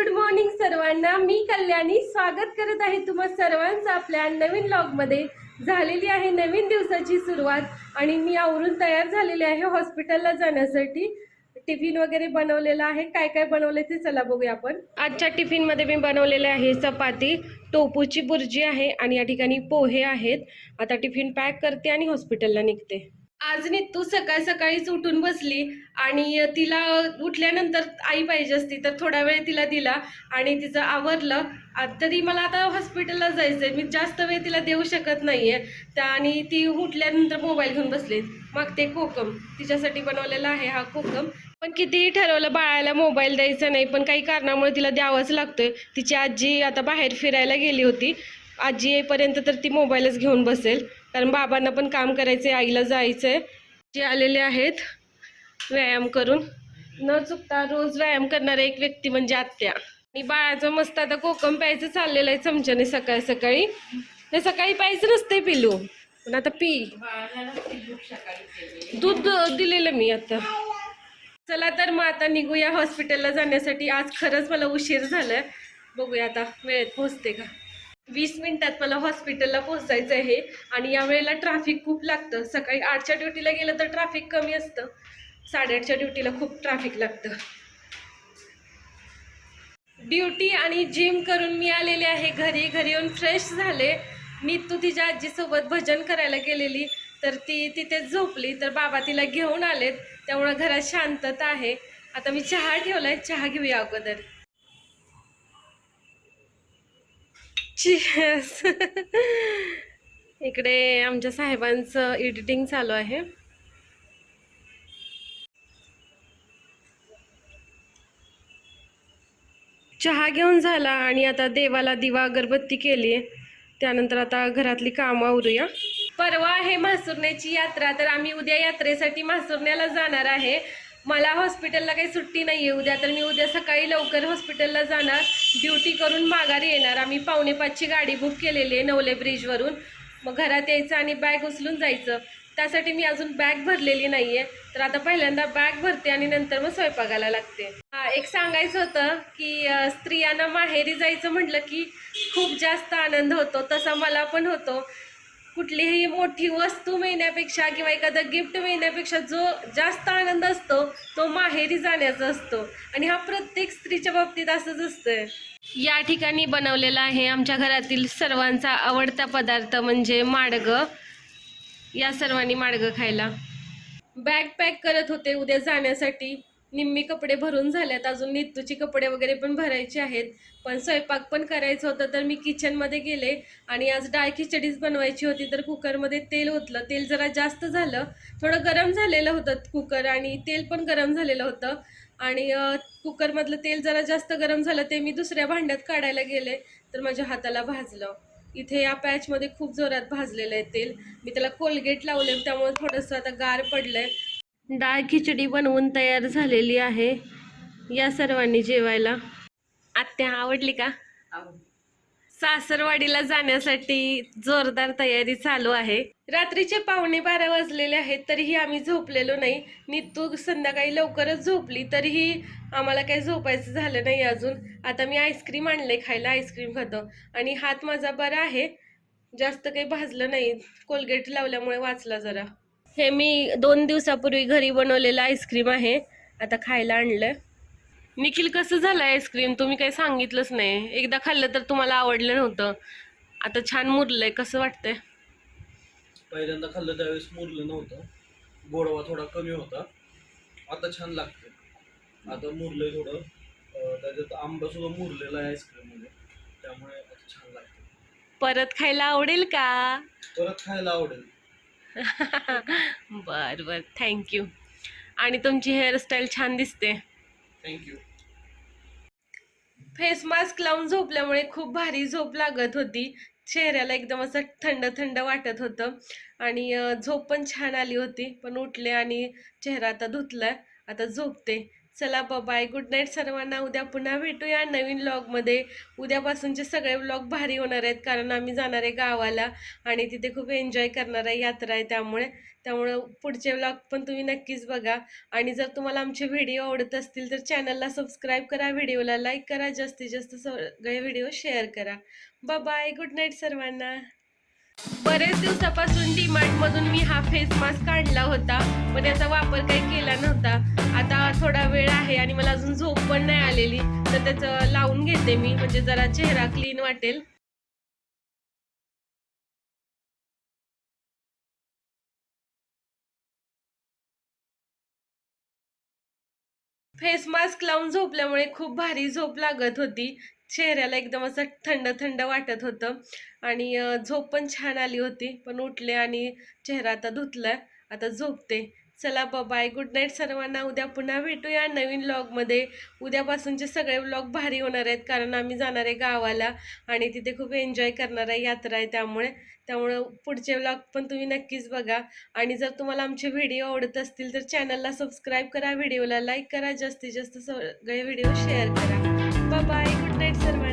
Good morning सर्वांना. मी कल्याणी. स्वागत करत आहे तुम्हा सर्वांचं आपल्या नवीन ब्लॉगमध्ये झालेली आहे नवीन दिवसाची सुरुवात आणि मी आवरून तयार झालेली आहे हॉस्पिटलला जाण्यासाठी. टिफिन वगैरे बनवलेला आहे. काय काय बनवले ते चला बघूया आपण. आजच्या टिफिनमध्ये मी बनवलेले आहे चपाती टोपूची बुर्जी आहे आणि या ठिकाणी पोहे आहेत. आता टिफिन पॅक करते आणि हॉस्पिटलला निघते. आज तू सकाळ सकाळीच उठून बसली आणि तिला उठल्यानंतर आई पाहिजे असती तर थोडा वेळ तिला दिला आणि तिचं आवरलं. तरी मला आता हॉस्पिटलला जायचं आहे मी जास्त वेळ तिला देऊ शकत नाही आहे त्या आणि ती उठल्यानंतर मोबाईल घेऊन बसली. मग ते कोकम. तिच्यासाठी बनवलेला आहे हा कोकम. पण कितीही ठरवलं बाळाला मोबाईल द्यायचा नाही पण काही कारणामुळे तिला द्यावाच लागतोय. तिची आजी आता बाहेर फिरायला गेली होती. आजी येईपर्यंत तर ती मोबाईलच घेऊन बसेल. कारण बाबांना पण काम करायचे आईला जायचंय. जे आलेले आहेत व्यायाम करून. न चुकता रोज व्यायाम करणारा एक व्यक्ती म्हणजे आत्या. आणि बाळाचं मस्त आता कोकम प्यायचं चाललेलं आहे चमच्याने सकाळी सकाळी. हे सकाळी प्यायचं नसते पिलू. पण आता पी. दूध दिलेलं मी आता. चला तर मग आता निघूया हॉस्पिटलला जाण्यासाठी. आज खरंच मला उशीर झालाय. बघूया आता वेळेत पोहोचते का. वीस मिनिटात मला हॉस्पिटलला पोहोचायचं आहे आणि या वेळेला ट्रॅफिक खूप लागतं. सकाळी आठच्या ड्युटीला गेलं तर ट्रॅफिक कमी असतं. साडेआठच्या ड्युटीला खूप ट्रॅफिक लागतं. ड्युटी आणि जिम करून मी आलेले आहे. घरी घरी येऊन फ्रेश झाले. मी तू तिच्या आजीसोबत भजन करायला गेलेली. तर ती तिथेच झोपली. तर बाबा तिला घेऊन आलेत. त्यामुळं घरात शांतता आहे. आता मी चहा ठेवलाय. चहा घेऊया अगोदर. Cheers. इकडे आमच्या साहेबांचं एडिटिंग चालू आहे. चहा घेऊन झाला आणि आता देवाला दिवा अगरबत्ती केली त्यानंतर आता घरातली कामं आवरूया. परवा आहे म्हासुरण्याची यात्रा तर आम्ही उद्या यात्रेसाठी म्हासुरण्याला जाणार आहे. मला हॉस्पिटलला काही सुट्टी नाही आहे उद्या तर मी उद्या सकाळी लवकर हॉस्पिटलला जाणार. ड्युटी करून माघारी येणार. आम्ही पावणे पाचची गाडी बुक केलेली आहे नवले ब्रिजवरून मग घरात यायचं आणि बॅग उचलून जायचं. त्यासाठी मी अजून बॅग भरलेली नाही आहे तर आता पहिल्यांदा बॅग भरते आणि नंतर मग स्वयंपाकाला लागते. एक सांगायचं होतं की स्त्रियांना माहेरी जायचं म्हटलं की खूप जास्त आनंद होतो. तसा मला पण होतो. कुठलीही मोठी वस्तू मिळण्यापेक्षा किंवा एखादं गिफ्ट मिळण्यापेक्षा जो जास्त आनंद असतो तो माहेरी जाण्याचा असतो. आणि हा प्रत्येक स्त्रीच्या बाबतीत असंच असतं या ठिकाणी बनवलेला आहे आमच्या घरातील सर्वांचा आवडता पदार्थ म्हणजे माडगं. या सर्वांनी माडगं खायला. बॅग पॅक करत होते उद्या जाण्यासाठी. निम्मी कपडे भरून झालेत. अजून नित्तूची कपडे वगैरे पण भरायचे आहेत. पण स्वयंपाक पण करायचं होतं तर मी किचनमध्ये गेले आणि आज डाळ खिचडीच बनवायची होती. तर कुकरमध्ये तेल ओतलं. तेल जरा जास्त झालं. थोडं गरम झालेलं होतं कुकर आणि तेल पण गरम झालेलं होतं. आणि कुकरमधलं तेल जरा जास्त गरम झालं ते मी दुसऱ्या भांड्यात काढायला गेले. तर माझ्या हाताला भाजलं. इथे या पॅचमध्ये खूप जोरात भाजलेलं आहे तेल. मी त्याला कोलगेट लावले त्यामुळे थोडंसं आता गार पडलं आहे डाळ खिचडी बनवून तयार झालेली आहे. या सर्वांनी जेवायला. आत्या आवडली का? सासरवाडीला जाण्यासाठी जोरदार तयारी चालू आहे. रात्रीचे पावणे बारा वाजलेले आहेत तरीही आम्ही झोपलेलो नाही. नितू संध्याकाळी लवकरच झोपली तरीही आम्हाला काही झोपायचं झालं नाही अजून. आता मी आईस्क्रीम आणले खायला आईस्क्रीम खातो. आणि हात माझा बरा आहे. जास्त काही भाजलं नाही. कोलगेट लावल्यामुळे वाचला जरा. हे मी दोन दिवसापूर्वी घरी बनवलेलं आईस्क्रीम आहे. आता खायला आणलं. निखिल कसं झालं आईस्क्रीम तुम्ही काही सांगितलंच नाही. एकदा खाल्लं तर तुम्हाला आवडलं नव्हतं. आता छान मुरलंय. कसं वाटतंय? पहिल्यांदा खाल्लं त्यावेळेस मुरलं नव्हतं. गोडवा थोडा कमी होता. आता छान लागतं आता मुरलंय थोडं. त्याच्यात आंबा सुद्धा मुरलेला आहे आईस्क्रीममध्ये. त्यामुळे आता छान लागतं परत खायला आवडेल का? परत खायला आवडेल. बर बर. थँक्यू आणि तुमची हेअरस्टाईल छान दिसते. थँक्यू फेस मास्क लावून झोपल्यामुळे खूप भारी झोप लागत होती. चेहऱ्याला एकदम असं थंड थंड वाटत होतं. आणि झोप पण छान आली होती. पण उठले आणि चेहरा आता धुतलाय. आता झोपते. चला बाय गुड नाईट सर्वांना. उद्या पुन्हा भेटूया नवीन व्लॉगमध्ये उद्यापासूनचे सगळे व्लॉग भारी होणार आहेत कारण आम्ही जाणार आहे गावाला आणि तिथे खूप एन्जॉय करणार आहे यात्रा आहे त्यामुळे. त्यामुळे पुढचे व्लॉग पण तुम्ही नक्कीच बघा. आणि जर तुम्हाला आमचे व्हिडिओ आवडत असतील तर चॅनलला सबस्क्राईब करा व्हिडिओला लाईक करा जास्तीत जास्त सगळे व्हिडिओ शेअर करा. बाय गुड नाईट सर्वांना. बरेच दिवसापासून डीमार्ट मधून मी हा फेस मास्क काढला होता पण याचा वापर काही केला नव्हता. आता थोडा वेळ आहे आणि मला अजून झोप पण नाही आलेली तर त्याचं लावून घेते मी म्हणजे जरा चेहरा क्लीन वाटेल. फेस मास्क लावून झोपल्यामुळे खूप भारी झोप लागत होती. चेहऱ्याला एकदम असं थंड थंड वाटत होतं. आणि झोप पण छान आली होती. पण उठले आणि चेहरा आता धुतला आता झोपते. चला बाय गुड नाईट सर्वांना. उद्या पुन्हा भेटूया नवीन व्लॉगमध्ये उद्यापासूनचे सगळे व्लॉग भारी होणार आहेत. कारण आम्ही जाणार आहे गावाला आणि तिथे खूप एन्जॉय करणार आहे यात्रा आहे त्यामुळे. त्यामुळे पुढचे व्लॉग पण तुम्ही नक्कीच बघा. आणि जर तुम्हाला आमचे व्हिडिओ आवडत असतील तर चॅनलला सबस्क्राईब करा. व्हिडिओला लाईक करा. जास्तीत जास्त सगळे व्हिडिओ शेअर करा. बाय गुड नाईट सर्वांना